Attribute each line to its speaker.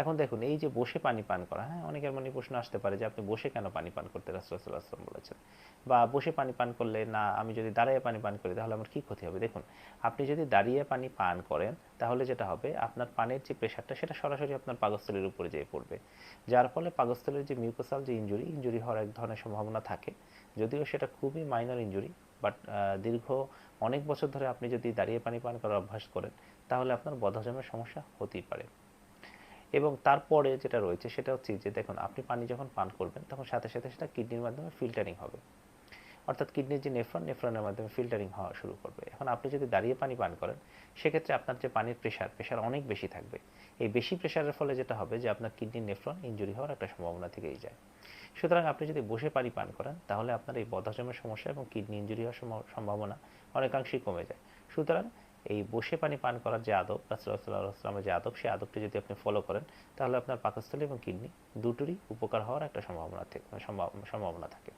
Speaker 1: এখন দেখুন, এই যে বসে পানি পান করা হ্যাঁ অনেকের মনে প্রশ্ন আসতে পারে যে আপনি বসে কেন পানি পান করতে রাসুল্লাহ বলেছেন। বা বসে পানি পান করলে, না, আমি যদি দাঁড়িয়ে পানি পান করি, তাহলে আমার কী ক্ষতি হবে? দেখুন, আপনি যদি দাঁড়িয়ে পানি পান করেন, তাহলে যেটা হবে, আপনার পানের যে প্রেশারটা, সেটা সরাসরি আপনার পাকস্থলীর উপরে যেয়ে পড়বে। যার ফলে পাকস্থলীর যে মিউকোসাল যে ইঞ্জুরি ইঞ্জুরি হওয়ার এক ধরনের সম্ভাবনা থাকে। যদিও সেটা খুবই মাইনর ইঞ্জুরি বাট দীর্ঘ অনেক বছর ধরে আপনি যদি দাঁড়িয়ে পানি পান করার অভ্যাস করেন, তাহলে আপনার বদহজমের সমস্যা হতেই পারে। এবং তারপরে যেটা রয়েছে সেটা হচ্ছে যে দেখুন, আপনি পানি যখন পান করবেন, তখন সাথে সাথে সেটা কিডনির মাধ্যমে ফিল্টারিং হবে। অর্থাৎ কিডনির যে নেফ্রন, নেফ্রনের মাধ্যমে ফিল্টারিং হওয়া শুরু করবে। এখন আপনি যদি দাঁড়িয়ে পানি পান করেন, সেক্ষেত্রে আপনার যে পানির প্রেশার প্রেশার অনেক বেশি থাকবে। এই বেশি প্রেশারের ফলে যেটা হবে যে আপনার কিডনির নেফ্রন ইঞ্জুরি হওয়ার একটা সম্ভাবনা থেকেই যায়। সুতরাং আপনি যদি বসে পানি পান করেন, তাহলে আপনার এই বদহজমের সমস্যা এবং কিডনি ইঞ্জুরি হওয়ার সম্ভব- সম্ভাবনা অনেকাংশেই কমে যায়। সুতরাং এই বসে পানি পান করার যে আদব রাসুল্লাহামের যে আদব সেই আদবটি যদি আপনি ফলো করেন, তাহলে আপনার পাকস্থলী এবং কিডনি দুটোরই উপকার হওয়ার একটা সম্ভাবনা থেকে সম্ভাবনা থাকে।